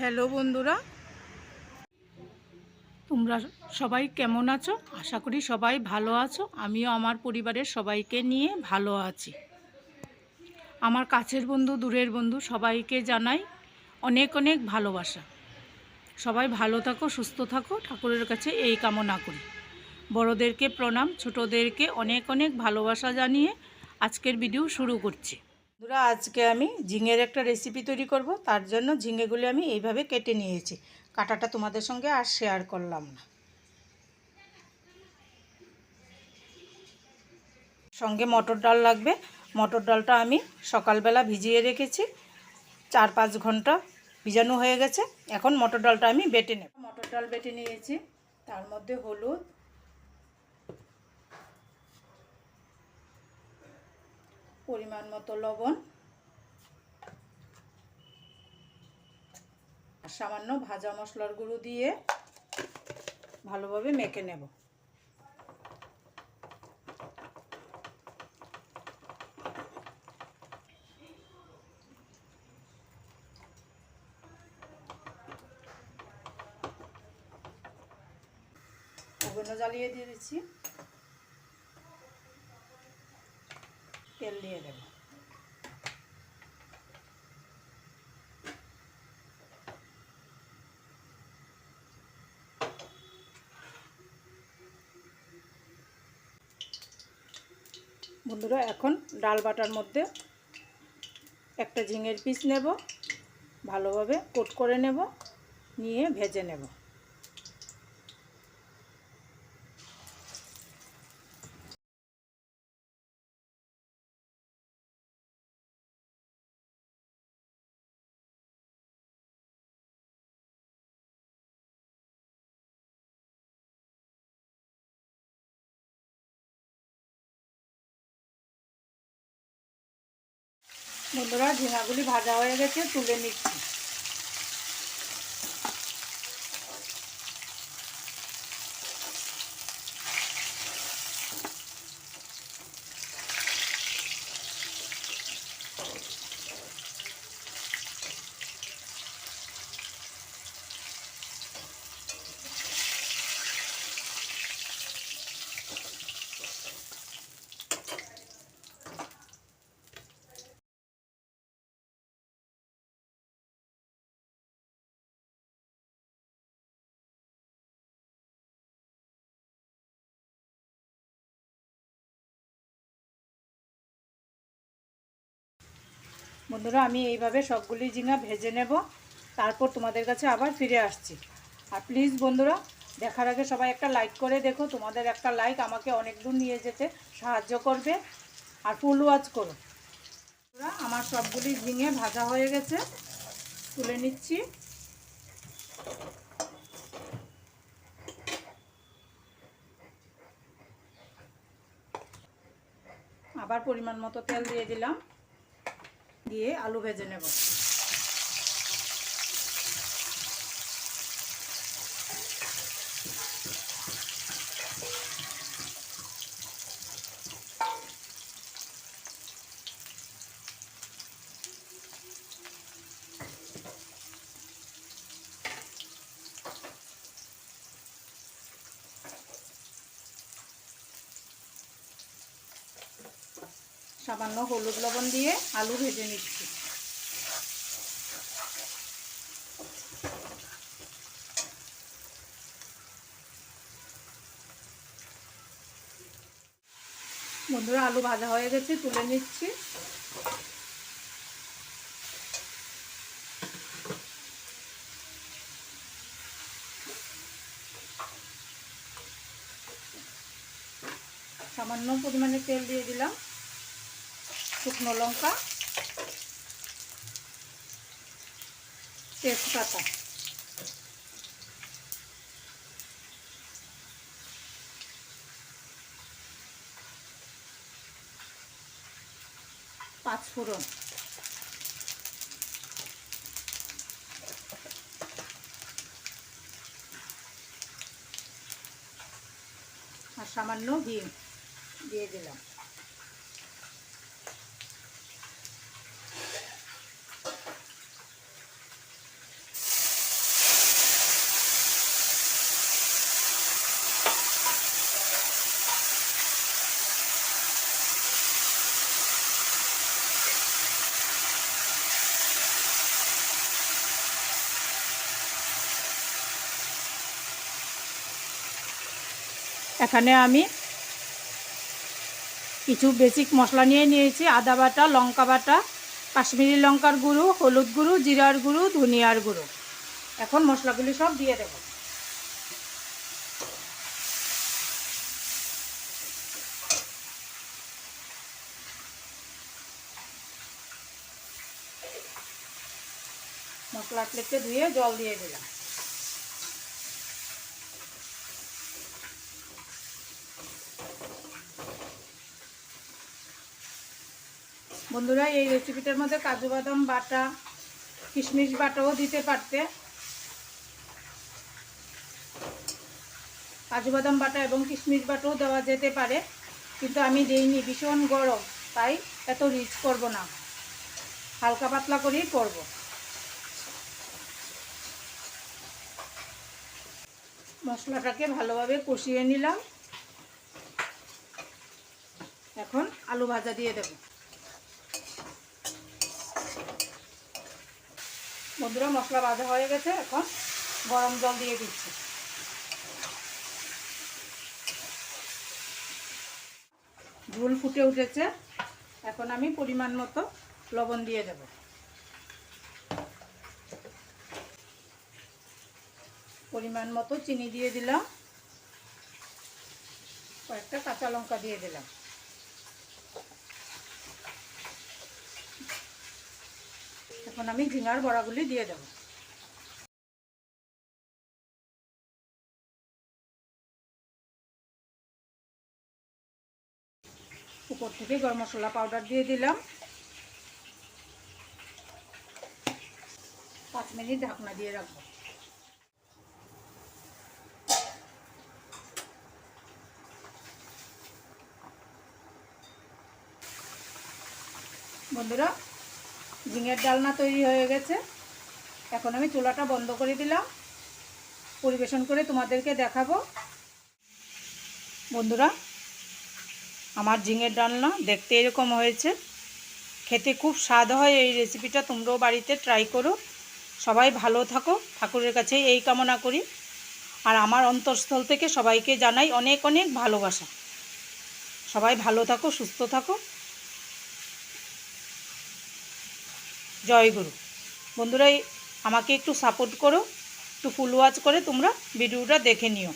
Hello বন্ধুরা। তোমরা সবাই কেমন আছো? আশা করি সবাই ভালো আছো। আমিও আমার পরিবারের সবাইকে নিয়ে ভালো আছি। আমার কাছের বন্ধু, দূরের বন্ধু সবাইকে জানাই অনেক অনেক ভালোবাসা। সবাই ভালো থাকো, সুস্থ থাকো, ঠাকুরের কাছে এই কামনা করি। বড়োদেরকে প্রণাম, ছোটোদেরকে অনেক অনেক ভালোবাসা জানিয়ে আজকের ভিডিও শুরু করছি। বন্ধুরা, আজকে আমি ঝিঙের একটা রেসিপি তৈরি করব। তার জন্য ঝিঙেগুলি আমি এইভাবে কেটে নিয়েছি। কাটাটা তোমাদের সঙ্গে আর শেয়ার করলাম না। সঙ্গে মটর ডাল লাগবে। মটর ডালটা আমি সকালবেলা ভিজিয়ে রেখেছি। চার পাঁচ ঘণ্টা ভিজানো হয়ে গেছে। এখন মটর ডালটা আমি বেটে নেব। মটর ডাল বেটে নিয়েছি। তার মধ্যে হলুদ পরিমাণ মতো লবণ সামান্য ভাজা মশলার গুঁড়ো দিয়ে ভালোভাবে মেখে নেব। ওগুলো জ্বালিয়ে দিয়ে দিচ্ছি তেল দিয়ে দেব। বন্ধুরা, এখন ডাল বাটার মধ্যে একটা ঝিঙের পিস নেব। ভালোভাবে কোট করে নেব, নিয়ে ভেজে নেব। বন্ধুরা ঝিঙাগুলি ভাজা হয়ে গেছে তুলে নিচ্ছি। বন্ধুরা, আমি এইভাবে সবগুলি ঝিঙা ভেজে নেব। তারপর তোমাদের কাছে আবার ফিরে আসছি। আর প্লিজ বন্ধুরা, দেখার আগে সবাই একটা লাইক করে দেখো। তোমাদের একটা লাইক আমাকে অনেক দূর নিয়ে যেতে সাহায্য করবে। আর ফুল ওয়াচ করো। আমার সবগুলি ঝিঙে ভাজা হয়ে গেছে। তুলে নিচ্ছি। আবার পরিমাণ মতো তেল দিয়ে দিলাম। দিয়ে আলু ভেজে নেব। সামান্য হলুদ লবণ দিয়ে আলু ভেজে নিচ্ছি। বন্ধুরা, আলু ভাজা হয়ে গেছে, তুলে নিচ্ছি। সামান্য পরিমাণে তেল দিয়ে দিলাম। শুকনো লঙ্কা তেজপাতা। পাঁচ ফোড়ন। আর সামান্য হিম দিয়ে দিলাম। এখানে আমি কিছু বেসিক মশলা নিয়ে নিয়েছি, আদা বাটা, লঙ্কা বাটা, কাশ্মীরি লঙ্কার গুঁড়ো, হলুদ গুঁড়ো, জিরার গুঁড়ো, ধনিয়ার গুঁড়ো। এখন মশলাগুলি সব দিয়ে দেবো। মশলা প্লেটে ধুয়ে জল দিয়ে দিলাম। বন্ধুরা, এই রেসিপিটার মধ্যে কাজু বাদাম বাটা, কিশমিশ বাটাও দিতে পারতে। কাজু বাদাম বাটা এবং কিশমিশ বাটাও দেওয়া যেতে পারে, কিন্তু আমি দিইনি, ভীষণ গরম, তাই এত রিচ করব না। হালকা পাতলা করেই করব। মশলাটাকে ভালোভাবে কষিয়ে নিলাম। এখন আলু ভাজা দিয়ে দেব। বন্ধুরা মশলা ভাজা হয়ে গেছে, এখন গরম জল দিয়ে দিচ্ছি। ঝুল ফুটে উঠেছে, এখন আমি পরিমাণ মতো লবণ দিয়ে দেব। পরিমাণ মতো চিনি দিয়ে দিলাম, কয়েকটা কাঁচা লঙ্কা দিয়ে দিলাম। এখন আমি ঝিঙার বড়াগুলি দিয়ে দেবো। উপর থেকে গরম মশলা পাউডার দিয়ে দিলাম। পাঁচ মিনিট ঢাকনা দিয়ে রাখব। বন্ধুরা ঝিঙের ডালনা তৈরি হয়ে গেছে। এখন আমি চুলাটা বন্ধ করে দিলাম। পরিবেশন করে তোমাদেরকে দেখাবো। বন্ধুরা, আমার ঝিঙের ডালনা দেখতে এরকম হয়েছে। খেতে খুব স্বাদ হয় এই রেসিপিটা, তোমরাও বাড়িতে ট্রাই করো। সবাই ভালো থাকো। ঠাকুরের কাছে এই কামনা করি। আর আমার অন্তঃস্থল থেকে সবাইকে জানাই অনেক অনেক ভালোবাসা। সবাই ভালো থাকো, সুস্থ থাকো। জয় গুরু। বন্ধুরা আমাকে একটু সাপোর্ট করো, একটু ফুল ওয়াচ করে তোমরা ভিডিওটা দেখে নিও।